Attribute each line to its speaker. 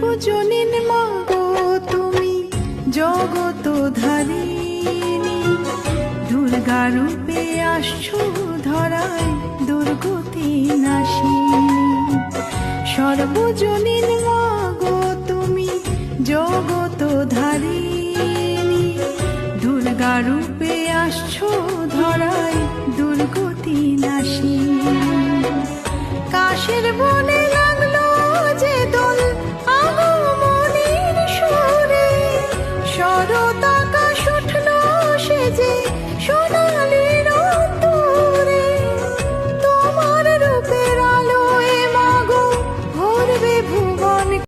Speaker 1: সর্বজনীন মাগো তুমি জগত ধারিণী। দুর্গা রূপে আসছো ধরায় দুর্গতি নাশিনী। সর্বজনীন মাগো তুমি জগত ধারিণী। দুর্গা রূপে 说。